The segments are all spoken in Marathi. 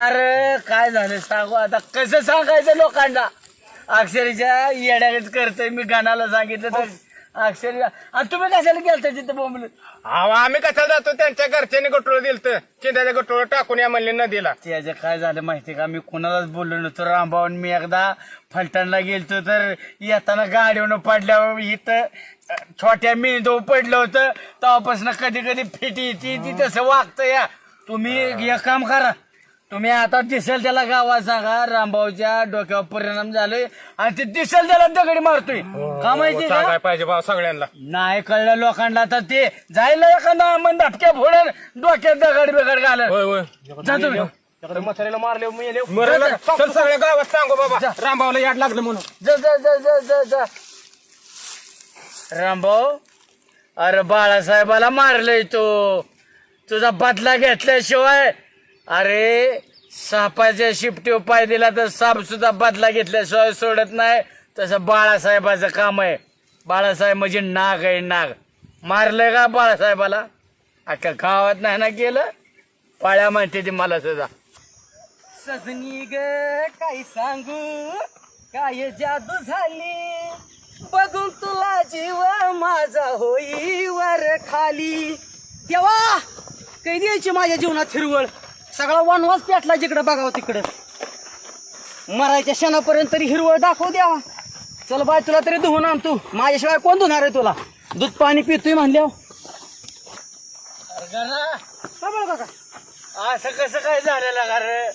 अरे काय झालं सांगू? आता कसं सांगायचं लोकांना? अक्षरशः येड्यागत करतोय मी गाण्याला सांगितलं तर. अक्षर आणि तुम्ही कशाला गेलता तिथं बोंबल अहो आम्ही कशाला जातो? त्यांच्या घरच्यांनी गटोळ दिलं चिंताच्या गटोळ टाकून या म्हणले नदीला. त्याचं काय झालं माहिती का? मी कोणालाच बोललो नव्हतो. रामभाऊन मी एकदा फलटणला गेलतो तर येताना गाडीवरून पडल्यावर इथं छोट्या मेंदू पडलं होतं. तेव्हापासून कधी कधी फिटी येते ती तसं वागतं या. तुम्ही एक काम करा. तुम्ही आता दिसेल त्याला गावात सांगा रामभाऊच्या डोक्यावर परिणाम झालोय आणि ते दिसेल त्याला दगडी मारतोय. का माहिती का? सांगाय पाहिजे भाऊ सगळ्यांना. नाही कळलं लोकांना तर ते जायला एखादा मन धपक्या फोडून डोक्यात दगड बिगड घालत होय होय. जा तुम्ही. म्हाताऱ्याला मारले मरलं का? चल सगळ्या गावात सांगू बाबा. रामभाऊला याड लागलं म्हणून. जा जा जा जा जा जा. रामभाऊ अरे बाळासाहेबाला मारलंय तो. तुझा बदला घेतल्याशिवाय अरे सापाच्या शिपटी पाय दिला तर साप सुद्धा बदला घेतल्याशिवाय सोडत नाही. तसं बाळासाहेबाचं काम आहे. बाळासाहेब म्हणजे नाग आहे नाग. मारलंय का बाळासाहेबाला? अख्ख्या गावात नाही ना गेलं? पाळ्या म्हणते ती मला सुद्धा. सजनी ग काय सांगू? काय जादू झाली? बघून तुला जीव माझा होई वर खाली. देवा काही द्यायची माझ्या जीवनात हिरवळ. सगळा वनवास पेटला जिकडं बघावं तिकडं. मरायच्या क्षणापर्यंत तरी हिरवळ दाखव द्यावा चल बाय तुला तरी धुवून आण तू माझ्याशिवाय कोण धुणार आहे तुला? दूध पाणी पितोय म्हणल्यावर. काय बघा. असं कसं काय झालेलं का रे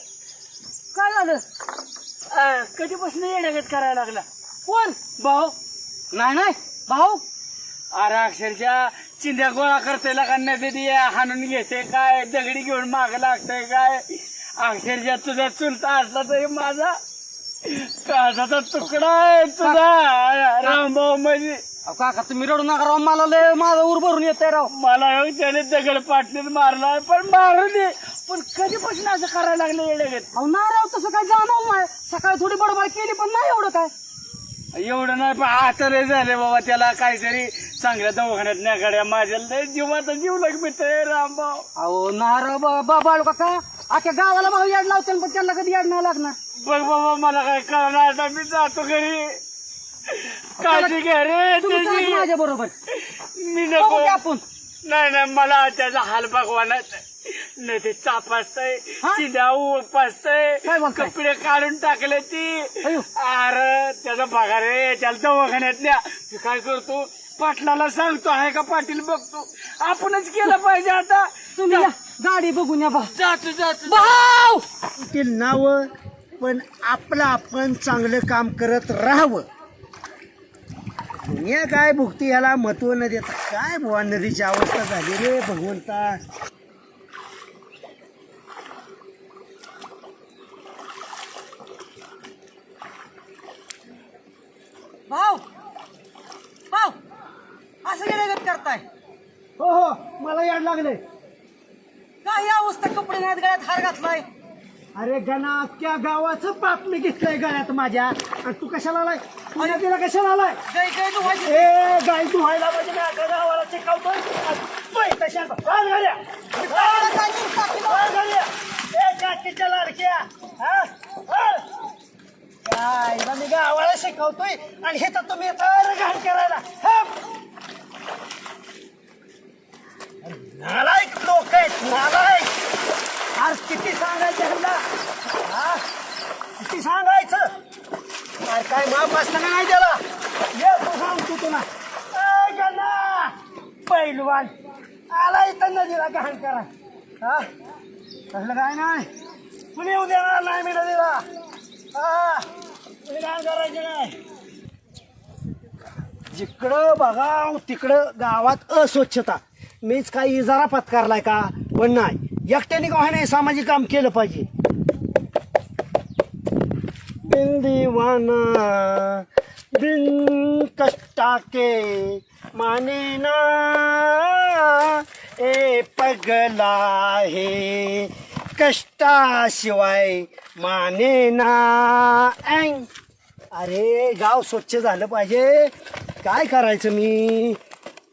काय झालं? कधीपासून येण्यागत करायला लागला? कोण? भाऊ? नाही नाही. भाऊ? अरे अक्षरशः चिंध्या गोळा करतोय का नदी हाणून घेते काय दगडी घेऊन माग लागतंय काय? अक्षरशः तुझा चुलता असला तरी माझा कासाचा तुकडा आहे तुझा. रामभाऊ म्हणजे अहो काका तुम्ही रडू नका राव मला लय माझा उर भरून येतंय राव. मला हो त्याने दगड पाटणीत मारला पण मारू दे. पण कधीपासून असं करायला लागलं येण्यागत अहो नाही राव तसं काय जाणवलं नाही. सकाळी थोडी बडबड केली पण नाही एवढं काय. एवढं नाही पण आता लय झाले बाबा त्याला काहीतरी चांगल्या दवाखान्यात नाही गाड्या माझ्या लय जीवाचा जीव लागत रामभाऊ अहो नाही राव बा- बा- बाळू काका अख्ख्या गावाला भाऊ याड लावते पण त्यांना कधी याड नाही लागणार. बघ बाबा मला काय कळणार आता? मी जातो घरी. काळजी घ्या रे तुम्ही त्याची माझ्या बरोबर. मी नको. आपण. नाही नाही मला त्याचा हाल बघवानाच नाही. ते चापासतय हा? चिंध्या उपासतय काय बोलताय? कपडे काढून टाकले ती. अयो. अरे त्याचा पगार रे त्याला दवाखान्यातल्या मी काय करतो? पाटलाला सांगतो आहे का पाटील बघतो. आपणच केलं पाहिजे आता. तुम्ही या, गाडी बघून या बा. जातो जातो भाऊ! तील नाव पण आपलं आपण चांगलं काम करत राहावं. दुनिया काय भुगती याला महत्त्व न देता. काय बुवा नदीची अवस्था झाली रे भगवंता. भाऊ भाऊ! असं गेलं करताय? हो हो मला याड लागले. काही अवस्था कपडे नाहीत गळ्यात हार घातलाय. अरे गणा अख्ख्या गावाचं पाप मी घेतलंय गळ्यात माझ्या. आणि तू कशाला आलाय? तुझ्या तिला कशाला आलाय? काही काही धुवायची. ए गाय धुवायला म्हणजे मी अख्ख्या गावाला शिकवतोय. काकीच्या लाडक्या. हा? काय ना मी गावाला शिकवतोय. आणि हे तर तुम्ही तर घाण करायला. हा? नालायक लोक आहेत नालायक. आज किती सांगायचं ह्यांना? हा? किती सांगायचं? अरे काय माप असतं नाही त्याला? ये तू सांगतो तुला. ए पैलवान. आला इथं नदीला गहाण करा. हा? कसलं काय नाही? कुणी येऊ देणार नाही मी नदीला? हा? कुणी नाही जिकडं बघा तिकडं गावात अस्वच्छता. मीच काही इजारा पत्कारलाय का? पण नाही. एकट्याने का नाही सामाजिक काम केलं पाहिजे? बिंदीवाना बिन कष्टा के माने ना ए पगला हे कष्टाशिवाय माने ना अरे गाव स्वच्छ झालं पाहिजे. काय करायचं मी?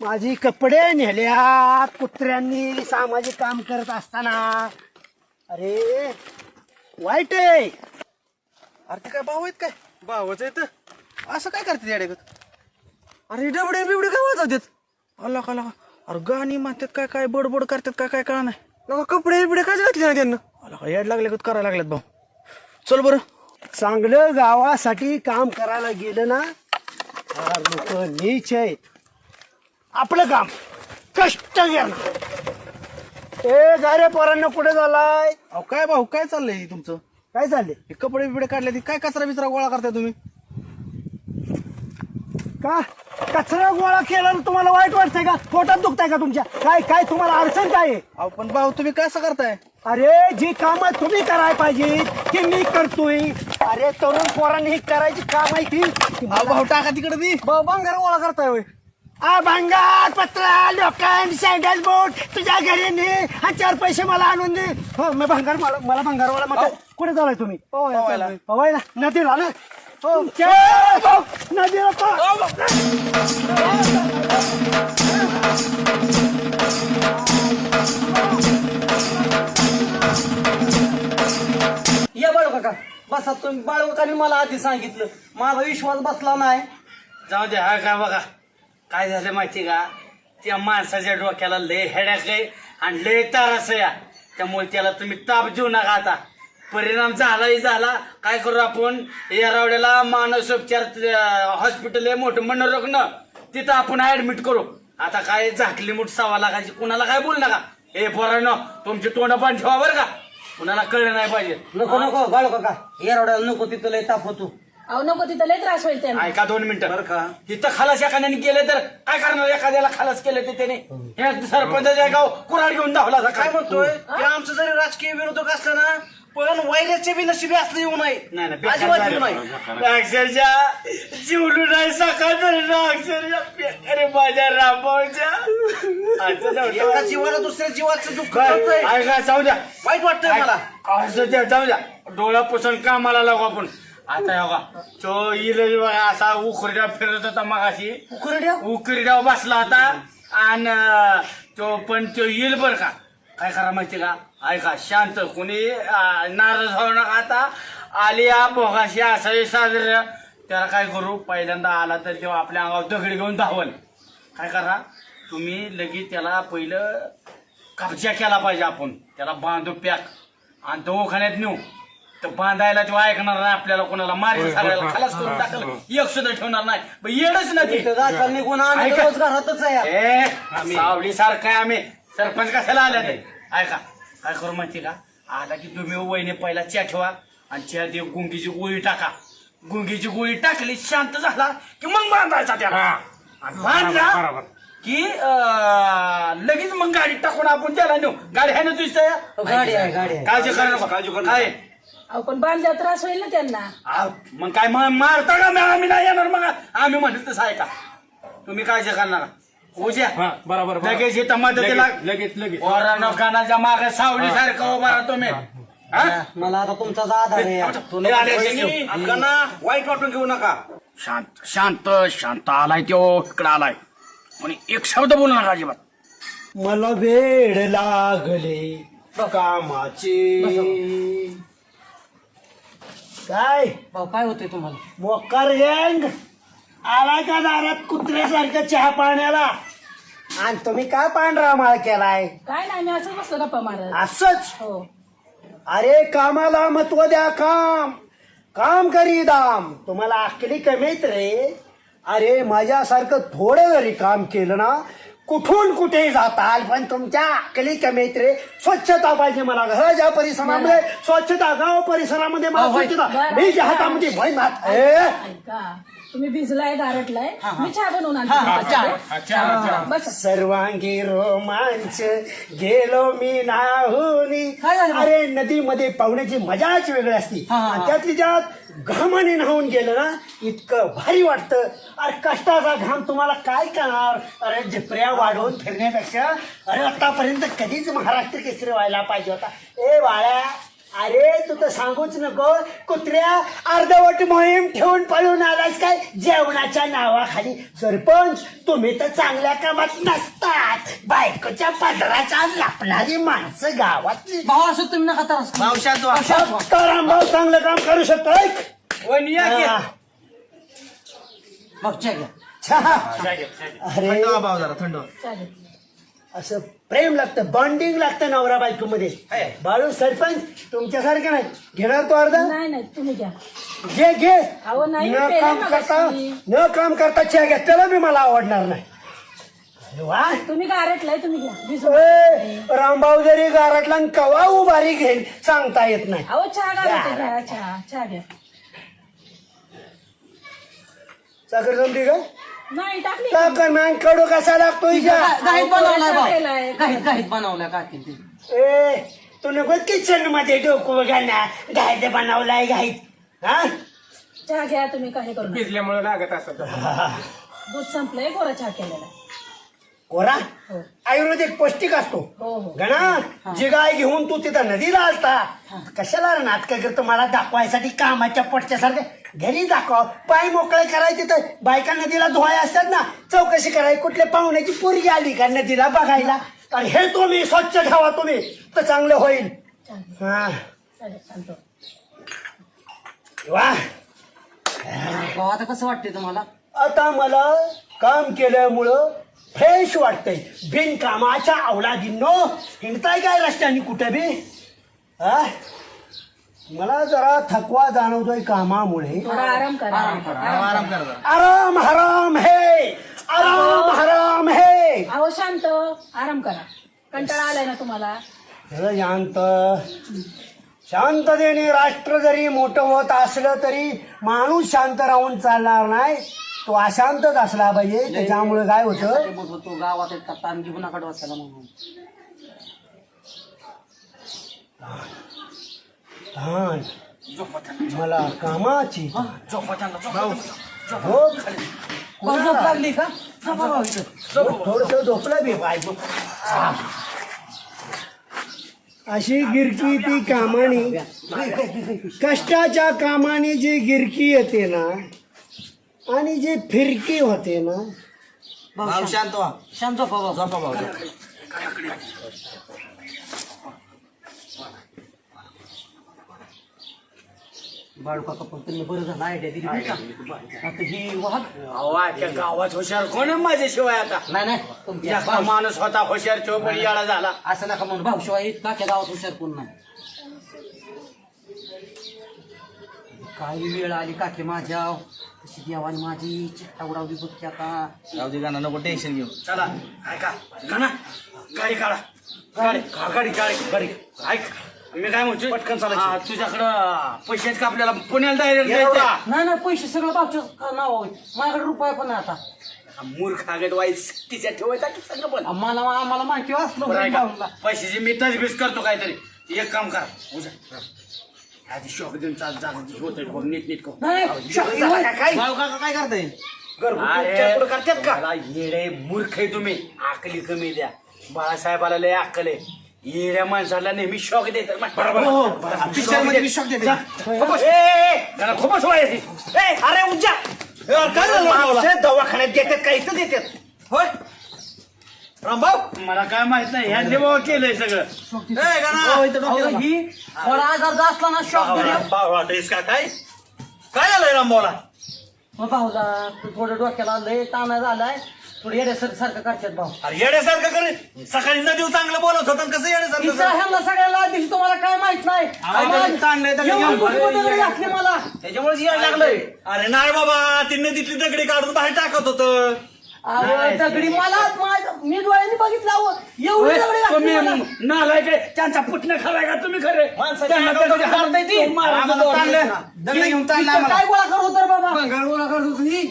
माझी कपडे नेल्यात कुत्र्यांनी सामाजिक काम करत असताना. अरे वाईट आहे. अरे ते काय भाऊ आहेत काय? भावच आहेत. असं काय करते येडेगत अरे डबडे बिबडे काय वाजवतात? अल्ला का अल्ला अरे गाणी म्हणतात काय काय बडबड करतात काय काय कळा नाही. कपडे बिबडे काय घातले ना त्यांना? अल्ला का येड लागले करायला लागलेत भाऊ. चल बरं. चांगलं गावासाठी काम करायला गेलं ना लोक नीच आहेत. आपलं काम. कष्ट घेणं. ए गारे पोरांना कुठे झालाय अहो काय भाऊ काय चाललंय तुमचं? काय चालले हे कपडे बिबडे काढले ते काय कचरा बिचरा गोळा करताय तुम्ही? का? कचरा गोळा केला तुम्हाला वाईट वाटतंय का? पोटात दुखताय का तुमच्या? काय काय तुम्हाला अडचण काय आहे? अहो पण भाऊ तुम्ही काय असं करताय? अरे जी काम तुम्ही करायला पाहिजे ती मी करतोय. अरे तरुण पोरांनी ही करायची काम आहे ती अहो भाऊ टाका तिकडे ती बांगर गोळा करताय होय. भंगार पत्रा लोखंड सँडल बोट तुझ्या घरी ने हा चार पैसे मला आणून दे. हो मी भंगार मला मला भंगारवाला मग कुठे चालाय तुम्ही? पोहायला. पवायला नदीला ना हो. चे- हो, नदीला पा- ये बाळू काका बसा तुम्ही. बाळू काकाने मला आधी सांगितलं. माझा विश्वास बसला नाही. जाऊ दे हा का बघा. काय झालं माहिती का? त्या माणसाच्या डोक्याला लय हेड्याक आहे आणि लय तारास या. त्यामुळे त्याला तुम्ही ताप देऊ नका आता. परिणाम झालाही झाला. काय करू आपण? या रावड्याला मानसोपचार हॉस्पिटल आहे मोठं मनोरुग्ण. तिथं आपण ऍडमिट करू. आता काय झाकली मुठ सव्वा लाखाची कुणाला काय बोल नका? ए पोरांनो तुमची तोंड पण ठेवा बरं का? कुणाला कळलं नाही पाहिजे. नको नको बाळू काका. येरवड्याला नको तिथं लय ताप होतो. अहो नको तिथं लय त्रास होईल त्यांना. ऐका दोन मिनिटं. बरं का? तिथं खलास एखाद्याने केलं तर काय करणार? एखाद्याला खलास केलं ते त्याने. हे सरपंचाच्या गाव कुराड घेऊन धावला. काय म्हणतोय? की आमचं जरी राजकीय विरोधक असलं ना पण वैल्याचे बी नशिबी असलं येऊ नये. नाही नाही अजिबात येऊ नये. बेकार अक्षरशः जिवलू नाही सकाळ अक्षरशः अरे माझ्या रामाच्या असं नव्हतं. एका जीवाला दुसऱ्या जीवाचं दुःख करतोय ऐका जाऊ द्या. वाईट वाटतंय मला. असं द्या जाऊ द्या. डोळा पुसून कामाला लागू आपण. आता हे बघा तो येईल बघा असा उखरड्या फिरत होता मगाशी. उकरड्या उकरड्यावर बसला होता आणि तो पण तो येईल बर का? काय करा माहिती का? ऐका शांत कोणी नाराज होऊ नका आता. आलिया भोगाशी असावी साजर. त्याला काय करू? पहिल्यांदा आला तर तेव्हा आपल्या अंगावर दगडी घेऊन धावल. काय करा? तुम्ही लगेच त्याला पहिलं कब्जा केला पाहिजे आपण. त्याला बांधू पॅक. आणि दवाखान्यात नेऊ. तर बांधायला तो ऐकणार नाही आपल्याला कोणाला. मारेल सगळ्याला. खलास करून टाकल. एक सुद्धा ठेवणार नाही. पण येडच ना ते. इथं राजकारण निघून आम्ही ऐका. रोज घरातच आहे. ए सावली सारखं आम्ही. सरपंच कशाला आल्या ते? ऐका. काय करू माहिती का? आला की तुम्ही वहिनी पहिला च्या ठेवा आणि च्या देव गुंगीची गोळी टाका. गुंगीची गोळी टाकली शांत झाला की मग बांधायचा त्याला. आणि बांधला की अं, लगेच मग गाडी टाकून आपण त्याला नेऊ. गाडी आहे ना तुझी गाडी आहे गाडी आहे. काळजी करू नका. काळजी करू काय? अहो पण बांधल्यावर त्रास होईल ना त्यांना. आ, मग काय मग मारता का? मग आम्ही नाही येणार मग. आम्ही म्हणत तसं आहे का? तुम्ही काळजी करणार उद्या. बरोबर लगेच इथं मदतीला लगेच लगेच पोरांनो कानाच्या मागे सावली सारखं उभा राहा तुम्ही. हा? मला आता तुमचाच आधार आहे. तू हे नको पैसे. अक्कांना वाईट वाटून घेऊ नका. शांत शांत शांत आलाय तो इकडं आलाय. आणि एक शब्द बोलू नका अजिबात. मला वेळ लागले कामाचे. काय? भाऊ काय होतंय तुम्हाला? मोकार गँग. आलाय का दारात कुत्र्यासारखं चहा पाण्याला? आणि तुम्ही काय पांढरा माळ केलाय? काय नाही मी असंच बसलो गप्पा मारत. असंच? हो. अरे कामाला महत्त्व द्या काम. काम करी दाम. तुम्हाला अक्कली कमीत रे. अरे माझ्यासारखं थोडं जरी काम केलं ना कुठून कुठे जाताल पण तुमच्या अक्कली कमीत रे स्वच्छता पाहिजे मला. घराच्या परिसरामध्ये स्वच्छता गाव परिसरामध्ये मला स्वच्छता मी ज्या हातामध्ये हात ए, ऐका तुम्ही भिजलाय गारटलाय. मी चहा बनवून आणते बस. सर्वांगी रोमांच गेलो मी नाहुनी? अरे नदीमध्ये पाहुण्याची मजाच वेगळी असती. आणि त्यातली त्यात घामाने न्हावून गेलं ना इतकं भारी वाटतं. अरे कष्टाचा घाम तुम्हाला काय करणार अरे जिपऱ्या वाढवून फिरण्यापेक्षा अरे आतापर्यंत कधीच महाराष्ट्र केसरी व्हायला पाहिजे होता. ए बाळ्या अरे तू तर सांगूच नको. कुत्र्या अर्धवट मोहीम ठेवून पळून आलास काय? जेवणाच्या नावाखाली. सरपंच तुम्ही तर चांगल्या कामात नसतात. बायकोच्या पदराच्या लपणारी माणसं गावातली. भाऊ असं तुम्ही नका त्रास करू. रामभाऊ चांगलं काम करू शकतो ऐक. वहिनी या की. हा. भाऊ चहा घ्या. चहा. अरे. भाऊ जरा थंड चालेल. असं प्रेम लागतं बॉन्डिंग लागतं नवरा बायको मध्ये बाळू सरपंच तुमच्यासारखं नाही. घेणार तो अर्धा? नाही नाही तुम्ही घ्या. घे घे. अहो, नाही, न पेले काम मगाशी. करता न काम करता चहा घेतलेला बी मला आवडणार नाही. अरे वा. तुम्ही गारटलाय तुम्ही घ्या. ए, रामभाऊ जरी गारटला आणि कवा उभारी घेईल सांगता येत नाही. अहो चहा गारट घ्या चहा चहा घ्या. साखर जमली का? नाही टाकली मॅन कडू कसा लागतो हिच्या? गाईत बनवलाय केलाय. गाईत गाईत बनवलाय काकी ते ए तू नको किचनमध्ये डोकं घालणार घायत बनवलाय घाईत हा? चहा घ्या तुम्ही काही करू नका. भिजल्यामुळे लागत असत दूध संपलंय गोरा चहा केलेला. कोरा हो. आयुर्वेदिक पौष्टिक असतो. हो हो. गणा जी गाय घेऊन तू तिथं नदीला आलता. कशाला नाटक करतो? मला दाखवायसाठी कामाच्या पटच्यासारखं घरी दाखव. पाय मोकळे करायचे तर बायका नदीला धुवाय असतात ना चौकशी करायची कुठल्या पाहुण्याची पोरगी आली का नदीला बघायला? तर हे तुम्ही स्वच्छ ठेवा तुम्ही. तर चांगलं होईल. हा. वा. भाऊ आता कसं वाटतंय तुम्हाला? आता मला काम केल्यामुळं फ्रेश वाटतंय. बिनकामाच्या अवलादींनो हिंडताय काय रस्त्याने कुठे बी? हा? मला जरा थकवा जाणवतोय कामामुळे. थोडा आराम करा. आराम करा. आराम करा. जरा. आराम हराम हे. आराम हराम हे. अहो शांत. आराम करा. कंटाळा आलाय ना तुम्हाला? हे शांत. शांततेने राष्ट्र जरी मोठं होत असलं तरी माणूस शांत राहून चालणार नाही. तो अशांतच असला पाहिजे. त्याच्यामुळे काय होतं? ते गावात एक ताण घेऊ नका डोक्याला म्हणून. मला कामाची झोपा. झोप लागली का. थोडस झोपलं बी बायको. अशी गिरकी ती कामाने. कष्टाच्या कामाने जी गिरकी येते ना आणि जी फिरकी होते ना भाऊ शांत. व्हा. शांत झोपा भाऊ. झोपा भाऊ. बाळू काका पण तुम्ही बरं झालं आयडिया दिली का? आता ही गावात हुशार कोण आहे माझ्याशिवाय आता? नाही नाही तुमच्या जास्त माणूस होता हुशार चोपडी याळा झाला. असं नका म्हणून भाऊ शिवाय काक्या गावात हुशार कोण नाही. काय वेळ आली काकी माझ्या? तशी देवानी माझी चिट्टा उडावली बघ की आता. जाऊ दे गाणं नको टेन्शन घेऊ. चला ऐका. गाणा. गाडी काढा. गाडी का- गाडी गाडी गाडी. ऐक. मी काय म्हणतो पटकन चला तुझ्याकडं पैसे आहेत का आपल्याला? पुण्याला डायरेक्ट जायचं नाही नाही पैसे सगळं भाऊच्या नाव होईल माझ्याकडे रुपये पण नाही आता. मूर्ख आगत वाईस तिच्या ठेवायचा की सगळं पण? आम्हाला आम्हाला माहिती वाचलो बरं भाऊला. पैशाची मी तजबीज करतो काहीतरी. एक काम करा. उजा. आधी शॉक देऊन चाल जागा होत बघ नीट नीट करू. नाही, अहो, शॉक येडे देऊन? झाला का काय भाऊ काका काय करताय? घरगुती उपचार करतात का? येडे मूर्ख आहे तुम्ही. आकली कमी द्या. बाळासाहेबाला लय अक्कल आहे. येड्या माणसाला नेहमी शॉक देतात पिक्चरमध्ये. shock देतात. खूपच वाय अरे उज्जा? दवाखान्यात देतात का इथं देतात. होय? रामभाऊ? मला काय माहीत नाही ह्या देवा केलंय सगळं. ही थोडा आजार जर असला ना शॉक वाटेस का काय? काय झालंय रामभाऊला? मग भाऊला थोडं डोक्याला लय ताना झालाय. थोडं येण्यासारखं सारखं करतात भाऊ. अरे येड्यासारखं करे. सकाळी नदीवर चांगलं बोलत होतं कसं येड्यासारखं हिचं ह्यांना सगळ्याला आधीच तुम्हाला काय माहीत नाही. ताणलंय, त्याला एवढी घेऊन घातली मला? त्याच्यामुळेच यायला लागलंय. अरे नाही बाबा ती नदीतली दगडी काढून बाहेर टाकत होतं. दगडी मला मी डोळ्यांनी बघितलं अहो, एवढी दगडी घातली तुम्ही मला. नालाय काय त्यांचा पुतण्या खराय का तुम्ही खरे? त्यांना अंगावर दगडी हात नाही ती. आम्हाला ताणलं. दगड घेऊन ताणलं इथं आम्हाला. काय गोळा करत होतं रे बाबा?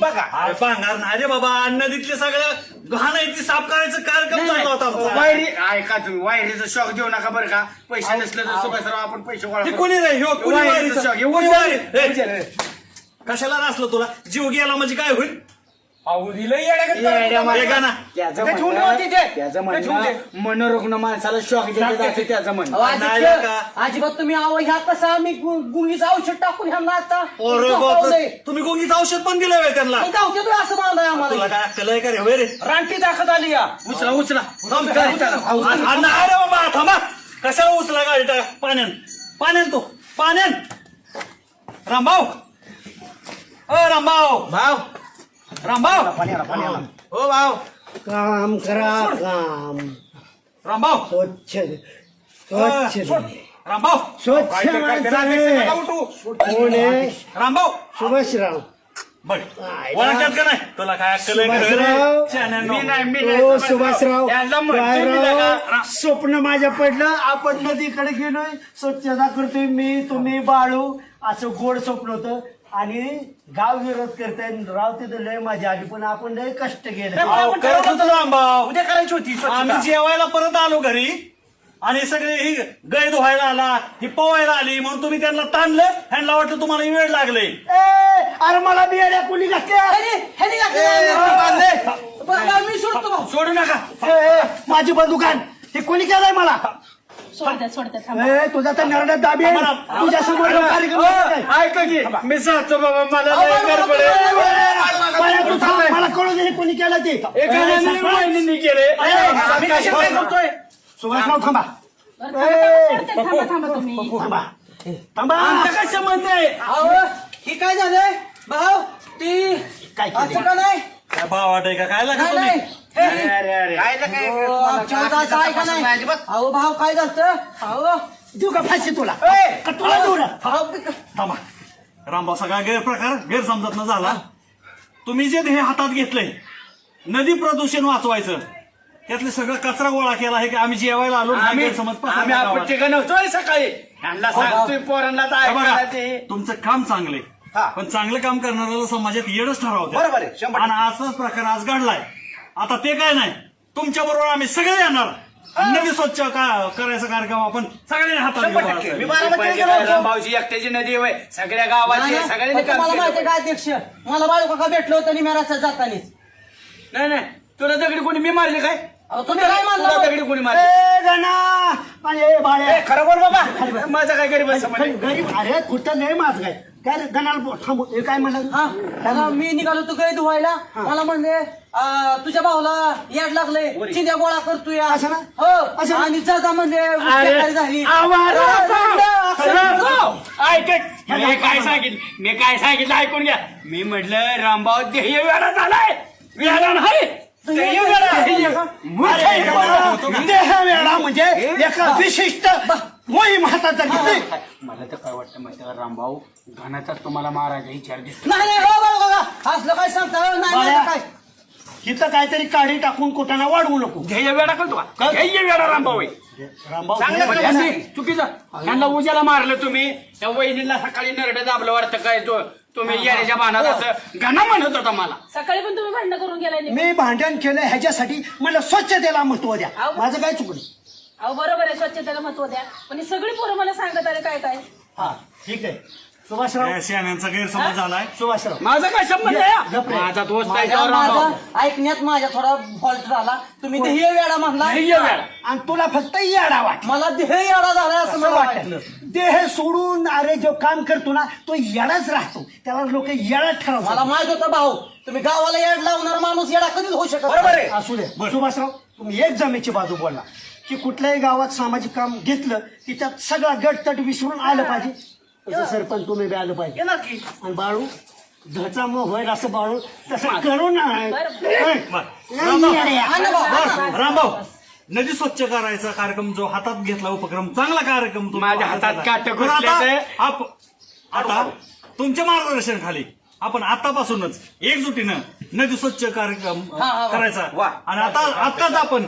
बघा. अरे पांघार नाही बाबा नदीतले सगळं घाण आहे ती साफ करायचं कार्यक्रम चालला होता आमचा. वायरी ऐका तुम्ही वायरीचं शॉक देऊ नका बरं का. पैसे नसले तर सुभाषराव आपण पैसे गोळा हे करू. कोणी रे? ह्यो कोणी वायरीचं वारीचं? शॉक, हे कोणी कशाला नसलं तुला? जीव गेला म्हणजे काय होईल? मनोरुग्ण माणसाला शॉक असं त्याचं का? अजिबात तुम्ही आव ह्या कसं आम्ही गुंगीचं औषध टाकून ह्यांना आता अरे तुम्ही गोंगीचं औषध पण दिलं व्हय त्यांना. मग गावते तुम्ही असं तुला आम्हाला? काय अक्कल आहे का रे? रानटी दाखत आली या. उचला उचला. थांब काय? आणि- आणि नाही रे बाबा थांबा. कशाला उचला गाडी टाक पाण्यान. पाण्यान तो. पाण्यान. रामभाऊ. अ रामभाऊ. भाव रामभाऊ हो भाव काम करा काम. रामभाऊ स्वच्छ स्वच्छ. रामभाऊ स्वच्छ. कोण आहे? रामभाऊ सुभाषराव. बघ ओळखतात का नाही? तुला काय अक्कल आहे का रे? सुभाषराव. नका. स्वप्न माझ्या पडलं. आपण नदीकडे गेलोय. स्वच्छता करतोय मी तुम्ही बाळू. असं गोड स्वप्न होतं. आणि गाव विरोध करताय. राव तिथं लय मजा आली. पण आपण लय कष्ट केलं. अहो, करत होतो उद्या करायची होती आम्ही जेवायला परत आलो घरी. आणि सगळे ही गै धुवायला आला ही पोवायला आली म्हणून तुम्ही त्यांना ताणलं ह्यांना वाटलं तुम्हाला वेळ लागले. ए, अरे मला बियाड्या कुणी घातल्या? ह्यानी घातलं. बरं, बरं, मी सोडतो भाऊ सोडू नका. ए, ए, माझी बंदुकान हे कोणी केलंय मला? सोडत्या सोडत्या थांबा. ए, तुझा तर नरड्यात दाबी आहे. तुझ्या समोर कार्यक्रम आहे. ऐका की मी सांगतो बाबा मला लय गडबड आहे. मला तू थांब, मला कळू दे कोणी केलं ते. एका वहिनींनी केले. सुभाषराव थांबा. बरं, थांबा, थांबा, सोडत्या, थांबा थांबा तुम्ही. थांबा. थांबा. आमचा काय संबंध आहे? अहो ही काय झालंय? भाऊ ती काय केलंय? असं का नाही? काय भाव वाटाय का? काय लागत नाही तुम्ही? हे, अहो, आमच्या जायचं ऐका नाही. अहो भाऊ काय झालं अहो देऊ का फाशी तुला? का तुला देऊ ना? थांबा. रामभाऊ सगळा गैरप्रकार गैरसमजात न झाला तुम्ही जे हे हातात घेतलंय नदी प्रदूषण वाचवायचं त्यातले सगळं कचरा गोळा केला आहे की आम्ही जेवायला आलो हा आम्ही पसरला आम्ही. आपण सकाळी. यांना सांगतोय पोरांना तर हे बघा, तुमचं काम चांगले हा. पण चांगलं काम करणाऱ्याला समाजात येडच ठरवते बरोबर आहे, शंभर आणि असाच प्रकार आज घडलाय. आता ते काय नाही तुमच्या बरोबर आम्ही सगळे येणार. नदी स्वच्छ का करायचा कार्यक्रम आपण सगळ्यांनी हातात घेऊ बाळासाहेब. मी बारामतीला पाहिजे गेलो काय, होतो. रामभाऊची एकट्याची नदी होय. सगळ्या गावाची आहे, सगळ्यांनी काम मला माहिती केलं काय अध्यक्ष? मला बाळू काका भेटलो होतं निमेराच्या जातानीच? नाही नाही. तुला दगडी कोणी मी मारली काय? अहो, तुम्ही काय तुला मानला दगडी कोणी मारली? ए गणा! अरे बाळ्या ए, खरं बोल बाबा. माझा काय गरीब असं म्हणे. गरीब अरे कुठं नाही माझ काय काय रे, गणाला बो- थांबू हे काय म्हणलं? हा त्याला मी निघालो तू गै धुवायला. मला म्हणले तुझ्या भाऊला याड लागले चिंध्या गोळा करतोय. असं ना? हो. असं ना? आणि जाता म्हणले बेकारी झाली. आवाज अरे, ऐक ऐक. मी काय सांगितलं? मी काय सांगितलं? ऐकून घ्या. मी म्हटलं रामभाऊ ध्येय वेळा झालाय. वेळा नाही. ध्येय वेळा. अरे, गणा, देह वेळा म्हणजे एका विशिष्ट मोहीम हातात घेतली मला तर काय वाटतं माहिती का रामभाऊ? घाण्याचा तुम्हाला महाराजा विचार दिसतो नाही नाही हो असलं काय सांगता? हो, नाही बाळ्या. नाही, काय? इथं काहीतरी काढी टाकून कुठाना वाढवू नको. ध्येय वेळा करतो का रामभाऊ. रामभाऊ चांगलं म्हणजे वेडा. असं चुकीचं. त्यांना उज्याला मारलं तुम्ही. त्या वहिनीला सकाळी नरडे दाबलं वाटतं काय तो? तुम्ही येण्याच्या बाणात असं घना म्हणत होता मला. सकाळी पण तुम्ही भांडणं करून गेलाय नाही मी भांडण केलं ह्याच्यासाठी मला स्वच्छतेला महत्त्व द्या. माझं काय चुकलं? अहो बरोबर आहे स्वच्छतेला महत्त्व द्या. पण ही सगळी पोरं मला सांगत आले काय काय? हा ठीक आहे. सुभाषराव. या शहाण्यांचा गैरसमज झालाय. सुभाषराव. माझा काय संबंध आहे? गप रे. माझा दोस्त आहे माझ्या त्यावर रामभाऊ. माझा ऐकण्यात माझ्या थोडा फॉल्ट झाला. तुम्ही ध्येय वेळा म्हणला ध्येय आणि तुला फक्त याडा वाट मला ध्येय वेळा झाला असं मला वाटलं. देह सोडून अरे जो काम करतो ना तो येडाच राहतो. त्याला लोक येडा मला ठरवतात माहीत होतं भाऊ तुम्ही गावाला येड लावणार माणूस येडा कधीच होऊ शकत बरोबर आहे. असू दे. सुभाषराव तुम्ही एक जमेची बाजू बोलला. की कुठल्याही गावात सामाजिक काम घेतलं की त्यात सगळा गटतट विसरून आलं पाहिजे. तसं सरपंच तुम्ही बी आलं पाहिजे येणार की. आणि बाळू धचा मग होईल असं बाळू. तसं करू ना. रामभाऊ. नदी स्वच्छ करायचा कार्यक्रम जो हातात घेतला उपक्रम चांगला कार्यक्रम तुम्ही माझ्या हातात. काटं पण आता घुसल्याचं- आप- आता तुमच्या मार्गदर्शन खाली आपण आतापासूनच एकजुटीनं नदी स्वच्छ कार्यक्रम हा, हा. करायचा. वा. आणि आता आताच आपण